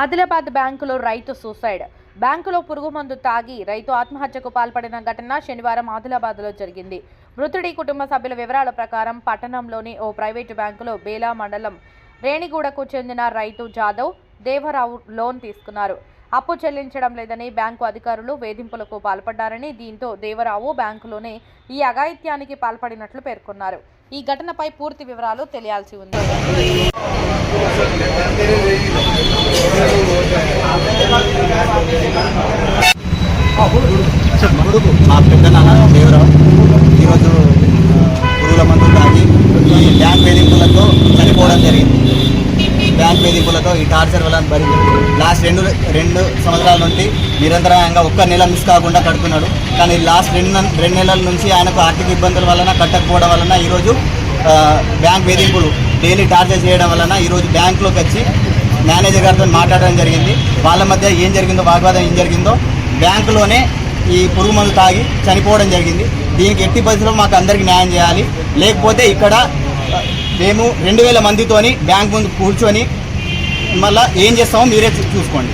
ఆదిలాబాద్ బ్యాంకులో రైతు సూసైడ్. బ్యాంకులో పురుగు మందు తాగి రైతు ఆత్మహత్యకు పాల్పడిన ఘటన శనివారం ఆదిలాబాద్లో జరిగింది. మృతుడి కుటుంబ సభ్యుల వివరాల ప్రకారం పట్టణంలోని ఓ ప్రైవేటు బ్యాంకులో బేలా మండలం రేణిగూడకు చెందిన రైతు జాదవ్ దేవరావు లోన్ తీసుకున్నారు. అప్పు చెల్లించడం లేదని బ్యాంకు అధికారులు వేధింపులకు పాల్పడ్డారని దీంతో దేవరావు బ్యాంకులోనే ఈ అఘాయిత్యానికి పాల్పడినట్లు పేర్కొన్నారు. ఈ ఘటనపై పూర్తి వివరాలు తెలియాల్సి ఉంది. మా పెద్ద నాన్న దేవరావు. ఈరోజు పురుగుల మందు తాగి ఈ బ్యాంక్ వేధింపులతో చనిపోవడం జరిగింది. బ్యాంక్ వేధింపులతో ఈ టార్చర్ వల్ల మరి లాస్ట్ రెండు రెండు సంవత్సరాల నుండి నిరంతరంగా ఒక్క నెల మిస్ కాకుండా కడుతున్నాడు. కానీ లాస్ట్ రెండు రెండు నెలల నుంచి ఆయనకు ఆర్థిక ఇబ్బందుల వలన కట్టకపోవడం వలన ఈరోజు బ్యాంక్ వేధింపులు డైలీ టార్చర్ చేయడం వలన ఈరోజు బ్యాంకులోకి వచ్చి మేనేజర్ గారితో మాట్లాడడం జరిగింది. వాళ్ళ మధ్య ఏం జరిగిందో వాగ్వాదం ఏం జరిగిందో బ్యాంకులోనే ఈ పురుగు మందు తాగి చనిపోవడం జరిగింది. దీనికి ఎట్టి పరిస్థితుల్లో మాకు అందరికీ న్యాయం చేయాలి. లేకపోతే ఇక్కడ మేము రెండు వేల మందితోని బ్యాంక్ ముందు కూర్చొని మళ్ళీ ఏం చేస్తామో మీరే చూ- చూసుకోండి.